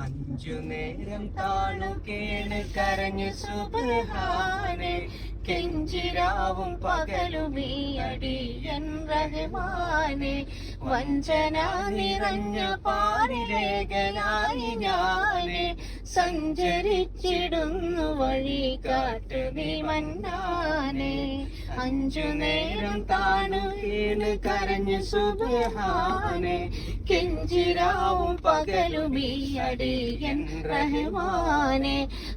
അഞ്ചു നേരം താണു കേണ് കരഞ്ഞു സുബഹാനെ. കെഞ്ചിരാവും പകലുമീ അടി അടിയൻ റഹ്മാനെ. വഞ്ചന നിറഞ്ഞ പാരിലേഖനായി ഞാനെ. സഞ്ചരിച്ചിടുന്നു വഴി കാട്ടു നീ മന്നാനെ. അഞ്ചു നേരം താണു വീണ് കരഞ്ഞ് സുബഹാനെ കെഞ്ചിരാവും പകലും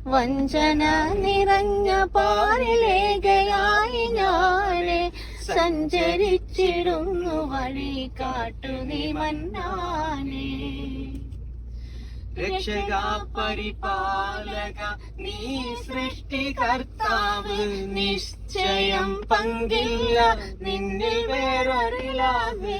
വഞ്ചന നിറഞ്ഞ പാറിലേകയായി ഞാനെ സഞ്ചരിച്ചിടുന്നു വഴി കാട്ടു നീ മന്നാനെ. രക്ഷക പരിപാലക നീ സൃഷ്ടികർത്താവ്. നിശ്ചയം പങ്കില്ല നിന്നിൽ വേറൊരിലാവ്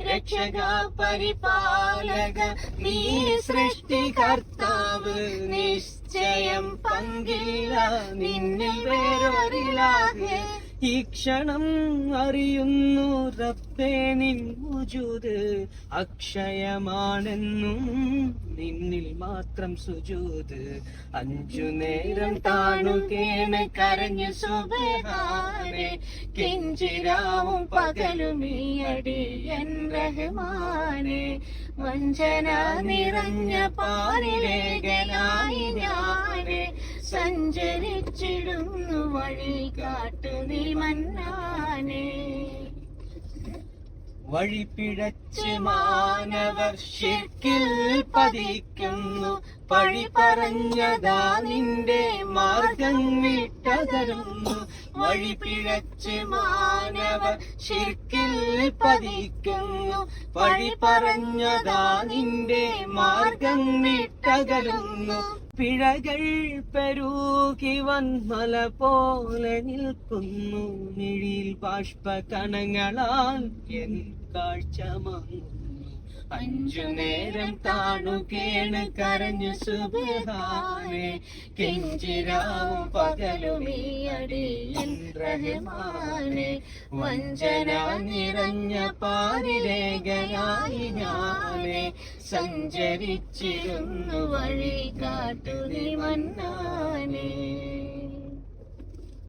രക്ഷക പരിപാലക നീ സൃഷ്ടികർത്താവ്. നിശ്ചയം പങ്കില്ല നിന്നിൽ വേറൊരിലാവ് ഈ ക്ഷണം അറിയുന്നു റബ്ബേ നിൻ മുജൂത് അക്ഷയമാണെന്നും നിന്നിൽ മാത്രം സുജൂത് അഞ്ചു നേരം താണു കേണ് കരഞ്ഞു സുബഹാനെ. കിഞ്ചിരാവും പകലും ഈ അടിയൻ റഹ്മാനെ. വഞ്ചന നിറഞ്ഞ പാരിലേഖനായി ഞാനെ. സഞ്ചരിച്ചിടുന്നു വഴി കാട്ടു നീ മന്നാനെ. വഴി പിഴച്ച് മാനവർ ശിർക്കിൽ പതിക്കുന്നു. പഴി പറഞ്ഞതാ നിന്റെ മാർഗം വിട്ടകരുന്നു വഴി പിഴച്ച് മാനവർ ശിർക്കിൽ പതിക്കുന്നു. വഴി പറഞ്ഞതാ നിന്റെ മാർഗം വിട്ടകലുന്നു. പിഴകൾ പെരുകി വന്മല പോലെ നിൽക്കുന്നു. നിഴിയിൽ ബാഷ്പ കണങ്ങളാൽ എൻ കാഴ്ച മങ്ങുന്നു. അഞ്ചു നേരം താണു കേണ കരഞ്ഞു സുബഹാനെ കെഞ്ചിരാവും പകലും ഈ അടിയൻ റഹ്മാനെ. വഞ്ചന നിറഞ്ഞ പാരിലേഖനായി ഞാനെ. സഞ്ചരിച്ചിരുന്നു വഴി കാട്ടു നീ മന്നാനേ